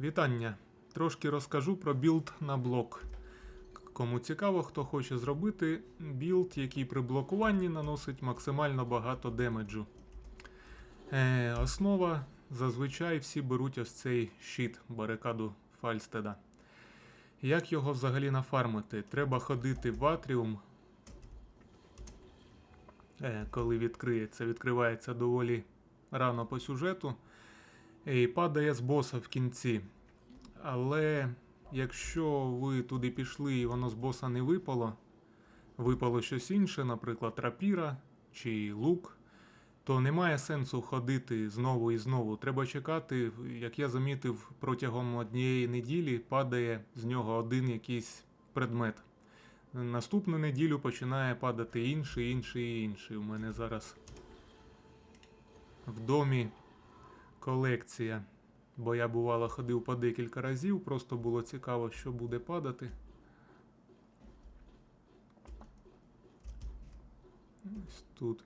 Вітання! Трошки розкажу про білд на блок. Кому цікаво, хто хоче зробити білд, який при блокуванні наносить максимально багато демеджу. Е, основа зазвичай всі беруть ось цей щит барикаду Фальстеда. Як його взагалі нафармити? Треба ходити в атріум. Е, коли відкриється, відкривається доволі рано по сюжету. І падає з боса в кінці. Але якщо ви туди пішли і воно з боса не випало, випало щось інше, наприклад, рапіра чи лук, то немає сенсу ходити знову і знову. Треба чекати, як я замітив, протягом однієї неділі падає з нього один якийсь предмет. Наступну неділю починає падати інший, інший і інший. У мене зараз в домі колекція. Бо я бувало ходив по декілька разів, просто було цікаво, що буде падати. Ось тут.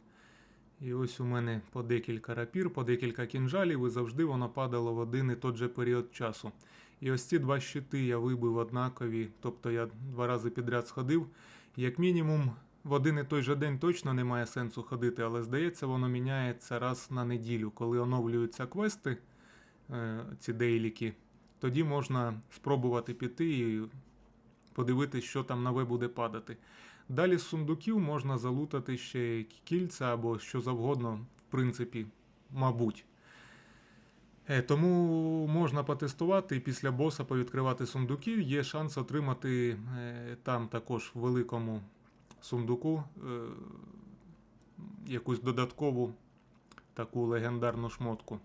І ось у мене по декілька рапір, по декілька кінжалів, і завжди воно падало в один і той же період часу. І ось ці два щити я вибив однакові, тобто я два рази підряд сходив. Як мінімум, в один і той же день точно немає сенсу ходити, але здається, воно міняється раз на неділю, коли оновлюються квести е, ці дейліки, тоді можна спробувати піти і подивитися, що там нове буде падати. Далі з сундуків можна залутати ще кільця або що завгодно, в принципі, мабуть. Е, Тому можна потестувати і після боса повідкривати сундуки. Є шанс отримати е, там також в великому сундуку е, якусь додаткову таку легендарну шмотку.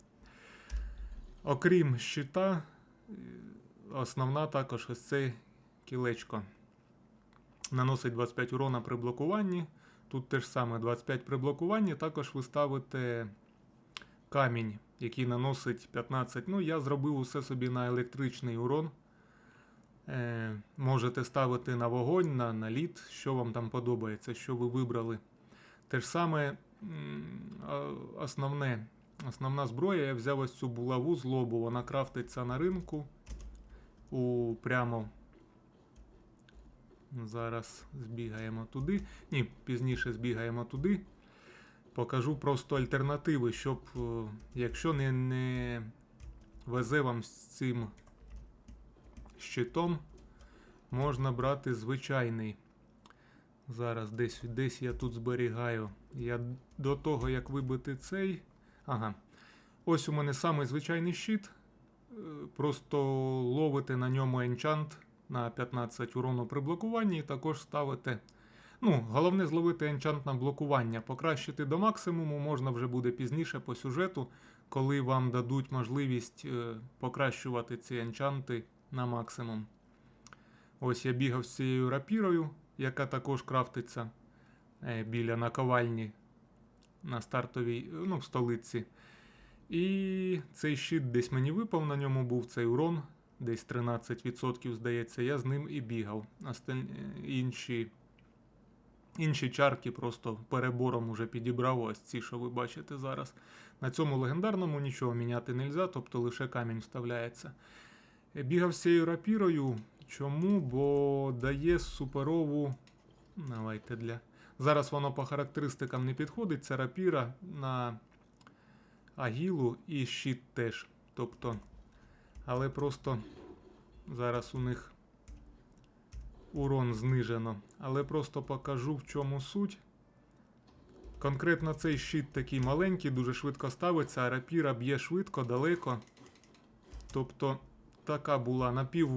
Окрім щита, е, основна також ось це кілечко. Наносить 25 урона при блокуванні. Тут теж саме 25 при блокуванні. Також ви ставите камінь, який наносить 15. Ну, я зробив усе собі на електричний урон. Е, можете ставити на вогонь, на, на лід, що вам там подобається, що ви вибрали. Те ж саме основне, основна зброя, я взяв ось цю булаву злобу, вона крафтиться на ринку. У прямо. Зараз збігаємо туди. Ні, пізніше збігаємо туди. Покажу просто альтернативи, щоб, е, якщо не, не везе вам з цим щитом, можна брати звичайний. Зараз десь, десь я тут зберігаю. Я до того, як вибити цей. Ага. Ось у мене самий звичайний щит. Е, Просто ловите на ньому енчант на 15 урону при блокуванні і також ставите. Ну, головне зловити енчант на блокування. Покращити до максимуму можна вже буде пізніше по сюжету, коли вам дадуть можливість е, покращувати ці енчанти на максимум. Ось я бігав з цією рапірою, яка також крафтиться е, біля наковальні на стартовій, е, ну, в столиці. І цей щит десь мені випав, на ньому був цей урон, десь 13%, здається, я з ним і бігав. Осталь... Інші, інші чарки просто перебором уже підібрав ось ці, що ви бачите зараз. На цьому легендарному нічого міняти не можна, тобто лише камінь вставляється. Бігав з цією рапірою. Чому? Бо дає суперову. Давайте для. Зараз воно по характеристикам не підходить. Це рапіра на агілу і щит теж. Тобто, але просто зараз у них урон знижено. Але просто покажу, в чому суть. Конкретно цей щит такий маленький, дуже швидко ставиться, а рапіра б'є швидко, далеко. Тобто, така була напів.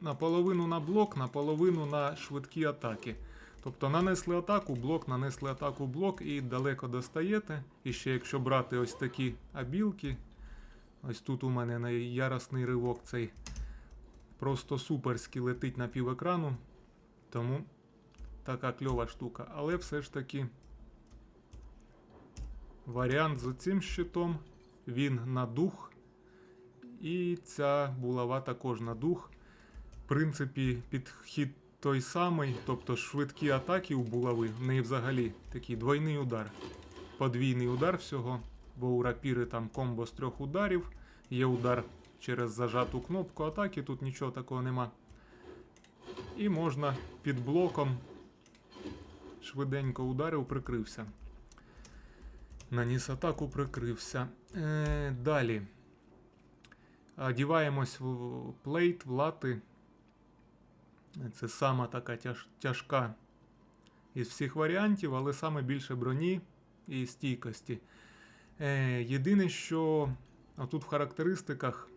Наполовину на блок, наполовину на швидкі атаки. Тобто нанесли атаку, блок, нанесли атаку, блок і далеко достаєте. І ще якщо брати ось такі абілки, ось тут у мене на яростний ривок цей просто суперський летить на пів екрану. Тому така кльова штука. Але все ж таки варіант з цим щитом, він на дух. І ця булава також на дух. В принципі, підхід той самий, тобто швидкі атаки у булави, в неї взагалі такий двойний удар. Подвійний удар всього, бо у рапіри там комбо з трьох ударів. є удар через зажату кнопку атаки, тут нічого такого нема. І можна під блоком швиденько ударив, прикрився. Наніс атаку, прикрився. Е, далі. Одіваємось в плейт, в лати. Це сама така тяж, тяжка із всіх варіантів, але саме більше броні і стійкості. Е, єдине, що тут в характеристиках,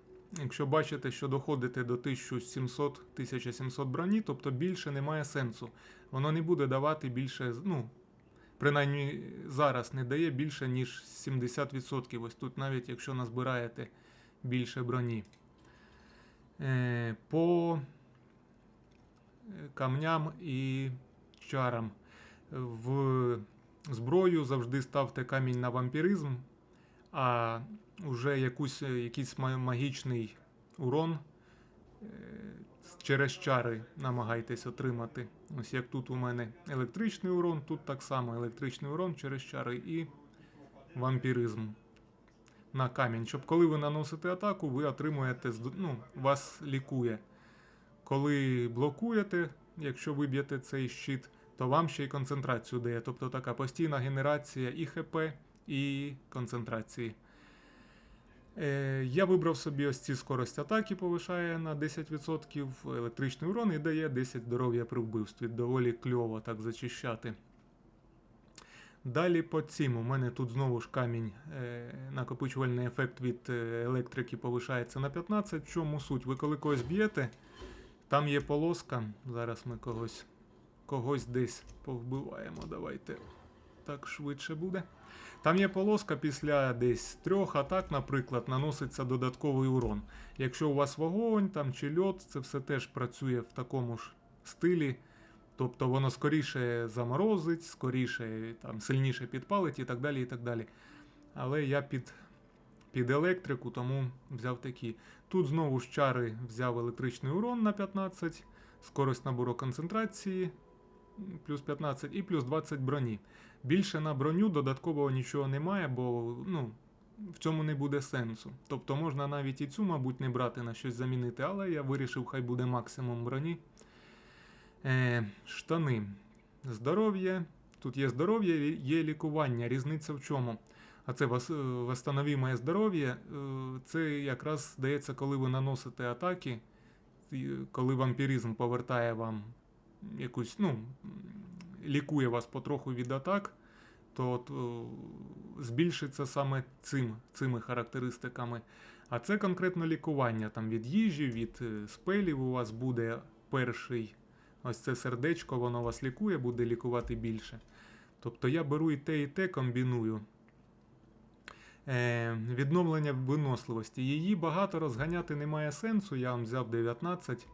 якщо бачите, що доходите до 1700-1700 броні, тобто більше немає сенсу. Воно не буде давати більше, ну, принаймні зараз не дає більше, ніж 70%. Ось тут навіть якщо назбираєте більше броні. Е, по камням і чарам. В зброю завжди ставте камінь на вампіризм, а вже якусь, якийсь магічний урон е, через чари намагайтесь отримати. Ось як тут у мене електричний урон, тут так само електричний урон через чари і вампіризм на камінь. Щоб коли ви наносите атаку, ви отримуєте, ну, вас лікує. Коли блокуєте, якщо виб'єте цей щит, то вам ще й концентрацію дає. Тобто така постійна генерація і ХП, і концентрації. Е, я вибрав собі ось ці скорость атаки, повишає на 10%, електричний урон і дає 10 здоров'я при вбивстві. Доволі кльово так зачищати. Далі по цим. У мене тут знову ж камінь, е, накопичувальний ефект від е, електрики повишається на 15. В чому суть? Ви коли когось б'єте, там є полоска. Зараз ми когось, когось десь повбиваємо. Давайте так швидше буде. Там є полоска після десь трьох атак, наприклад, наноситься додатковий урон. Якщо у вас вогонь там чи льот, це все теж працює в такому ж стилі. Тобто воно скоріше заморозить, скоріше там, сильніше підпалить і так далі. і так далі. Але я під, під електрику, тому взяв такі. Тут знову ж чари взяв електричний урон на 15, скорость набору концентрації плюс 15 і плюс 20 броні. Більше на броню додаткового нічого немає, бо ну, в цьому не буде сенсу. Тобто можна навіть і цю, мабуть, не брати на щось замінити, але я вирішив, хай буде максимум броні. Е, штани. Здоров'я. Тут є здоров'я, є лікування. Різниця в чому? А це е, восстановіме здоров'я. е, Це якраз здається, коли ви наносите атаки, коли вампіризм повертає вам якусь, ну, лікує вас потроху від атак, то от, збільшиться саме цим, цими характеристиками. А це конкретно лікування там від їжі, від е, спелів у вас буде перший. Ось це сердечко, воно вас лікує, буде лікувати більше. Тобто я беру і те, і те комбіную. Е, відновлення виносливості. Її багато розганяти немає сенсу. Я вам взяв 19.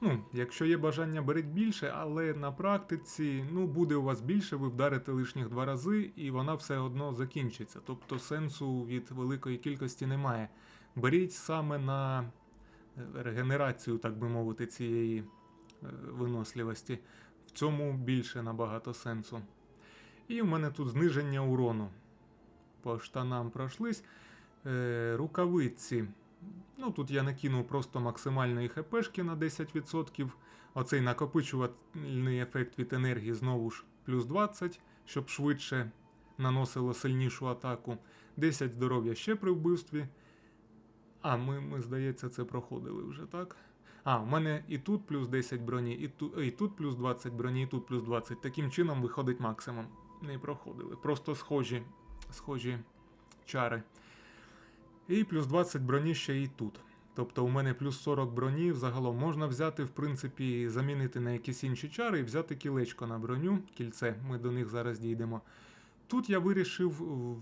Ну, якщо є бажання, беріть більше, але на практиці ну, буде у вас більше, ви вдарите лишніх два рази, і вона все одно закінчиться. Тобто сенсу від великої кількості немає. Беріть саме на е, регенерацію, так би мовити, цієї виносливості. В цьому більше набагато сенсу. І в мене тут зниження урону. По штанам пройшлись. Е, рукавиці. Ну, тут я накинув просто максимальної хпшки на 10%. Оцей накопичувальний ефект від енергії знову ж плюс 20, щоб швидше наносило сильнішу атаку. 10 здоров'я ще при вбивстві. А, ми, ми, здається, це проходили вже, так? А, в мене і тут плюс 10 броні, і тут, і тут плюс 20 броні, і тут плюс 20. Таким чином виходить максимум. Не проходили. Просто схожі, схожі чари. І плюс 20 броні ще і тут. Тобто у мене плюс 40 броні загалом можна взяти, в принципі, замінити на якісь інші чари і взяти кілечко на броню, кільце, ми до них зараз дійдемо. Тут я вирішив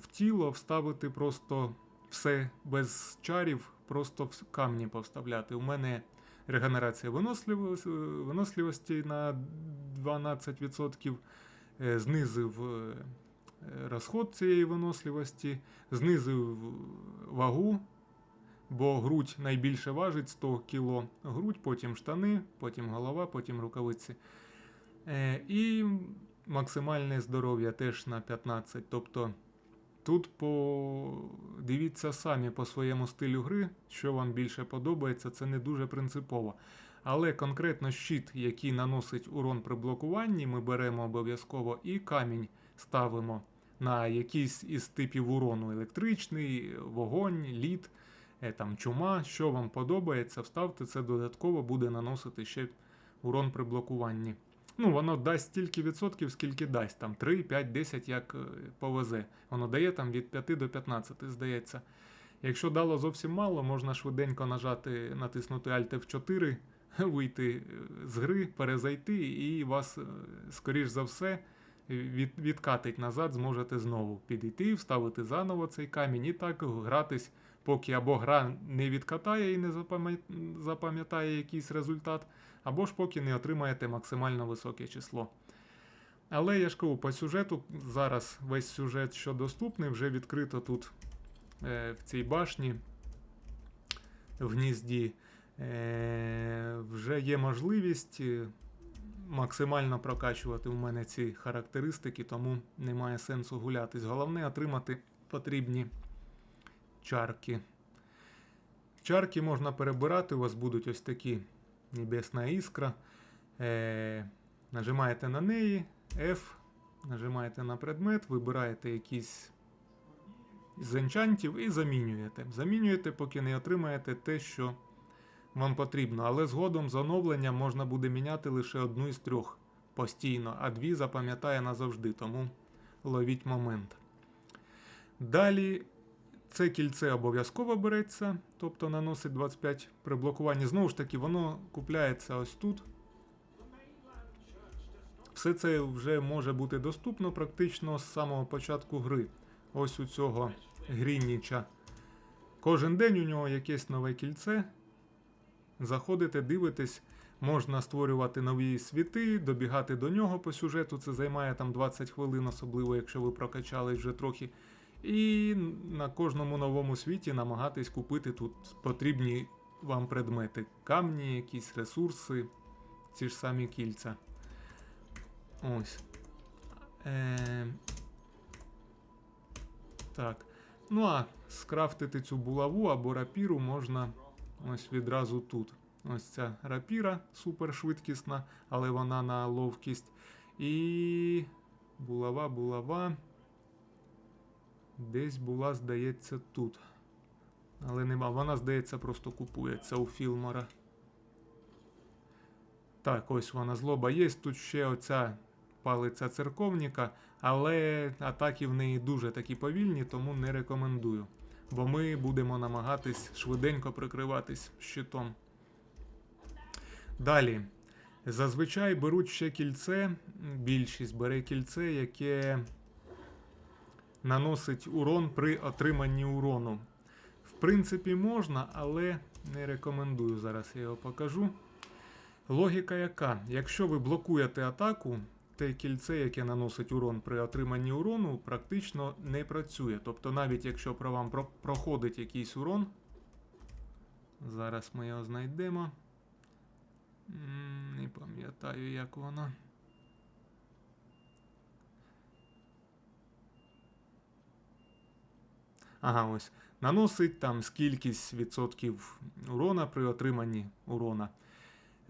в тіло вставити просто все без чарів, просто в камні повставляти. У мене регенерація виносливості, виносливості на 12%, е, знизив е, розход цієї виносливості, знизив вагу, бо грудь найбільше важить 100 кг. Грудь, потім штани, потім голова, потім рукавиці. Е, І максимальне здоров'я теж на 15. Тобто Тут по... дивіться самі по своєму стилю гри, що вам більше подобається, це не дуже принципово. Але конкретно щит, який наносить урон при блокуванні, ми беремо обов'язково і камінь ставимо на якийсь із типів урону: електричний, вогонь, лід, е, там, чума. Що вам подобається, вставте це додатково буде наносити ще урон при блокуванні. Ну, воно дасть стільки відсотків, скільки дасть, там 3, 5, 10, як е, повезе. Воно дає там від 5 до 15, здається. Якщо дало зовсім мало, можна швиденько нажати, натиснути Alt F4, вийти е, з гри, перезайти, і вас, е, скоріш за все, від, відкатить назад, зможете знову підійти, вставити заново цей камінь і так гратись, поки або гра не відкатає і не запам'ятає якийсь результат, або ж поки не отримаєте максимально високе число. Але я ж кажу, по сюжету зараз весь сюжет, що доступний, вже відкрито тут е, в цій башні, в гнізді. Е, вже є можливість е, максимально прокачувати у мене ці характеристики, тому немає сенсу гулятись. Головне отримати потрібні чарки. Чарки можна перебирати, у вас будуть ось такі небесна іскра. Е, нажимаєте на неї, F, нажимаєте на предмет, вибираєте якийсь з енчантів і замінюєте. Замінюєте, поки не отримаєте те, що вам потрібно. Але згодом з оновленням можна буде міняти лише одну із трьох постійно, а дві запам'ятає назавжди, тому ловіть момент. Далі це кільце обов'язково береться, тобто наносить 25 при блокуванні. Знову ж таки, воно купляється ось тут. Все це вже може бути доступно практично з самого початку гри. Ось у цього Грінніча. Кожен день у нього якесь нове кільце. Заходите, дивитесь, можна створювати нові світи, добігати до нього по сюжету. Це займає там 20 хвилин, особливо якщо ви прокачались вже трохи. І на кожному новому світі намагатись купити тут потрібні вам предмети. Камні, якісь ресурси, ці ж самі кільця. Ось. Е... Так. Ну а скрафтити цю булаву або рапіру можна ось відразу тут. Ось ця рапіра супершвидкісна, але вона на ловкість. І булава, булава. Десь була, здається, тут. Але нема. Вона, здається, просто купується у Філмора. Так, ось вона злоба є. Тут ще оця палиця церковника, але атаки в неї дуже такі повільні, тому не рекомендую. Бо ми будемо намагатись швиденько прикриватись щитом. Далі. Зазвичай беруть ще кільце, більшість бере кільце, яке наносить урон при отриманні урону. В принципі, можна, але не рекомендую. Зараз я його покажу. Логіка яка? Якщо ви блокуєте атаку, те кільце, яке наносить урон при отриманні урону, практично не працює. Тобто, навіть якщо про вам про- проходить якийсь урон, зараз ми його знайдемо. Не пам'ятаю, як воно. Ага, ось. Наносить там скількись відсотків урона при отриманні урона.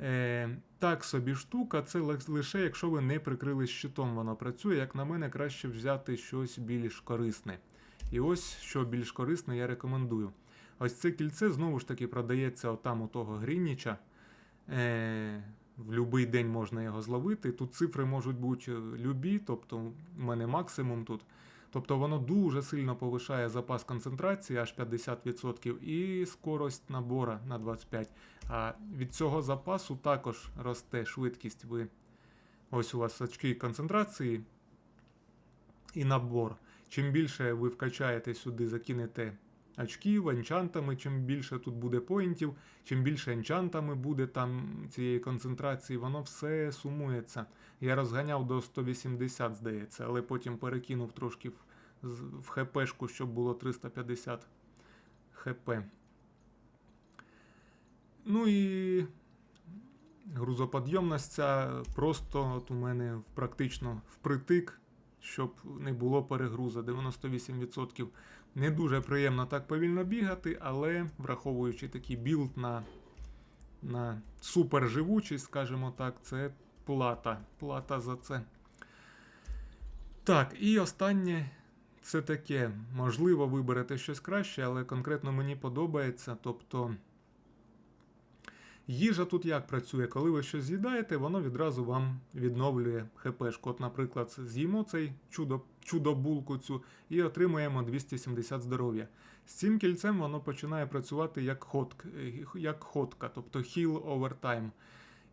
Е, так собі штука, це лише якщо ви не прикрили щитом, воно працює. Як на мене, краще взяти щось більш корисне. І ось що більш корисне, я рекомендую. Ось це кільце знову ж таки продається отам у того Грінніча. Е, в будь-який день можна його зловити. Тут цифри можуть бути е, любі, тобто в мене максимум тут. Тобто воно дуже сильно повишає запас концентрації, аж 50%, і скорость набора на 25%. А від цього запасу також росте швидкість. Ви... Ось у вас очки концентрації і набор. Чим більше ви вкачаєте сюди, закинете очків, енчантами, чим більше тут буде поінтів, чим більше енчантами буде там цієї концентрації, воно все сумується. Я розганяв до 180, здається, але потім перекинув трошки в, хпшку, щоб було 350 хп. Ну і грузоподйомність ця просто от у мене практично впритик щоб не було перегрузу 98%. Не дуже приємно так повільно бігати, але враховуючи такий білд на, на суперживучість, скажімо так, це плата. Плата за це. Так, і останнє це таке. Можливо, виберете щось краще, але конкретно мені подобається. Тобто. Їжа тут як працює? Коли ви щось з'їдаєте, воно відразу вам відновлює хпшку. От, наприклад, з'їмо цей чудо, чудо-булку цю і отримуємо 270 здоров'я. З цим кільцем воно починає працювати як ходк, як ходка, тобто over time.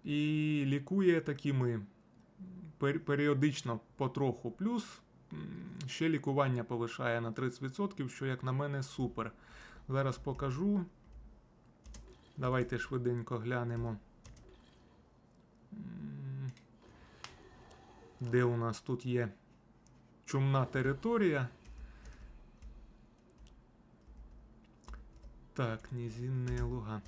І лікує такими пер- періодично потроху. Плюс ще лікування повишає на 30%, що, як на мене, супер. Зараз покажу. Давайте швиденько глянемо. Де у нас тут є чумна територія. Так, низинні луга.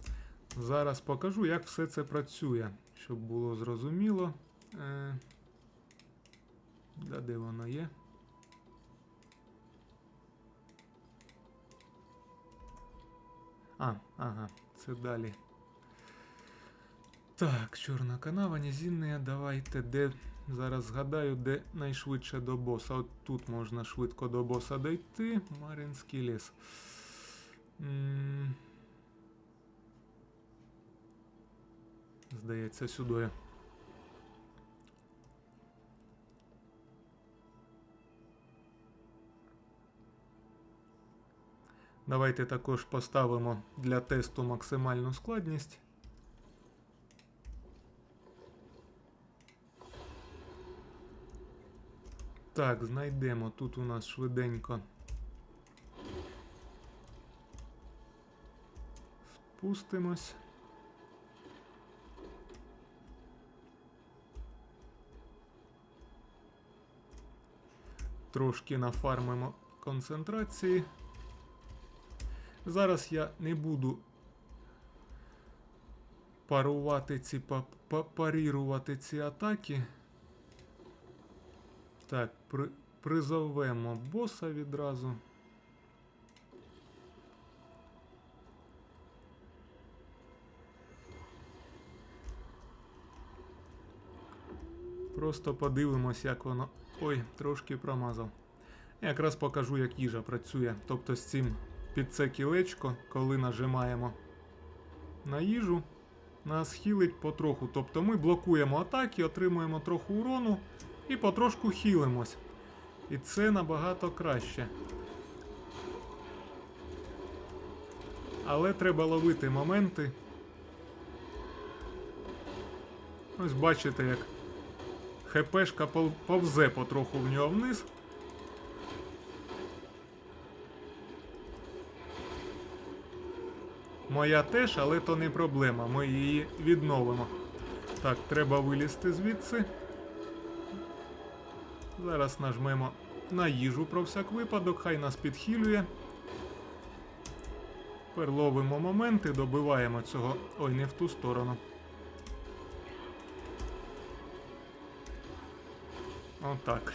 Зараз покажу, як все це працює, щоб було зрозуміло. Е, да, де воно є? А, ага, це далі. Так, чорна канава, низинна, давайте, де. Зараз згадаю, де найшвидше до боса. От тут можна швидко до боса дойти. Маринський ліс. М. Здається, сюди. Давайте також поставимо для тесту максимальну складність. Так, знайдемо. Тут у нас швиденько. Спустимось. Трошки нафармимо концентрації. Зараз я не буду парувати ці па- па- парірувати ці атаки. Так, при, призовемо боса відразу. Просто подивимось, як воно. Ой, трошки промазав. Якраз покажу, як їжа працює. Тобто з цим під це кілечко, коли нажимаємо на їжу, нас хілить потроху. Тобто ми блокуємо атаки, отримуємо трохи урону і потрошку хілимось. І це набагато краще. Але треба ловити моменти. Ось бачите, як ХПшка повзе потроху в нього вниз. Моя теж, але то не проблема. Ми її відновимо. Так, треба вилізти звідси. Зараз нажмемо на їжу про всяк випадок, хай нас підхилює. Тепер ловимо моменти, добиваємо цього. Ой, не в ту сторону. Отак.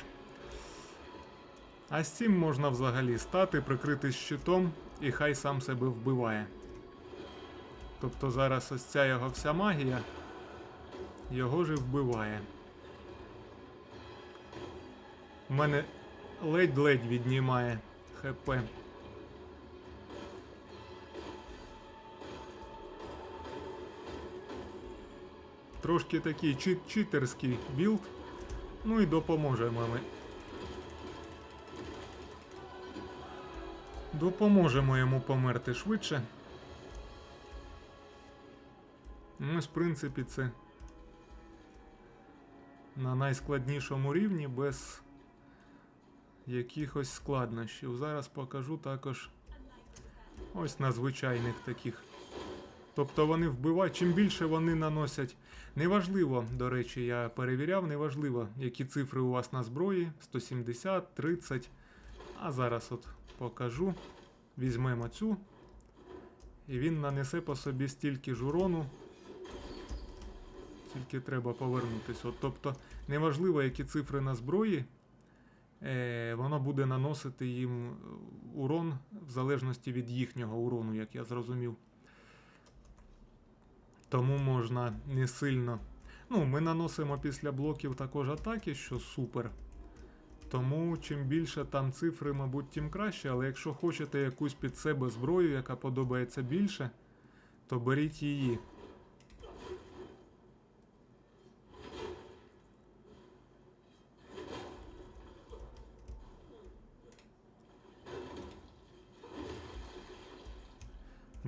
А з цим можна взагалі стати, прикритись щитом, і хай сам себе вбиває. Тобто зараз ось ця його вся магія його ж і вбиває. У мене ледь-ледь віднімає ХП. Трошки такий чит читерський білд. Ну і допоможемо ми. Допоможемо йому померти швидше. Ось, в принципі, це на найскладнішому рівні без якихось складнощів. Зараз покажу також ось на звичайних таких. Тобто вони вбивають, чим більше вони наносять. Неважливо, до речі, я перевіряв, неважливо, які цифри у вас на зброї. 170, 30. А зараз от покажу. Візьмемо цю. І він нанесе по собі стільки ж урону. Тільки треба повернутися. От, тобто, неважливо, які цифри на зброї. е, воно буде наносити їм е, урон в залежності від їхнього урону, як я зрозумів. Тому можна не сильно. Ну, ми наносимо після блоків також атаки, що супер. Тому чим більше там цифри, мабуть, тим краще. Але якщо хочете якусь під себе зброю, яка подобається більше, то беріть її.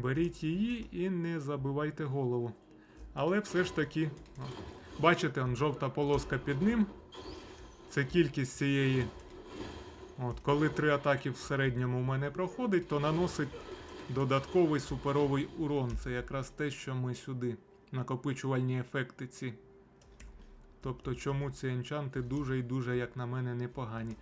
Беріть її і не забивайте голову. Але все ж таки, бачите, он, жовта полоска під ним. Це кількість цієї. От, коли три атаки в середньому в мене проходить, то наносить додатковий суперовий урон. Це якраз те, що ми сюди. Накопичувальні ефекти ці. Тобто, чому ці енчанти дуже і дуже, як на мене, непогані.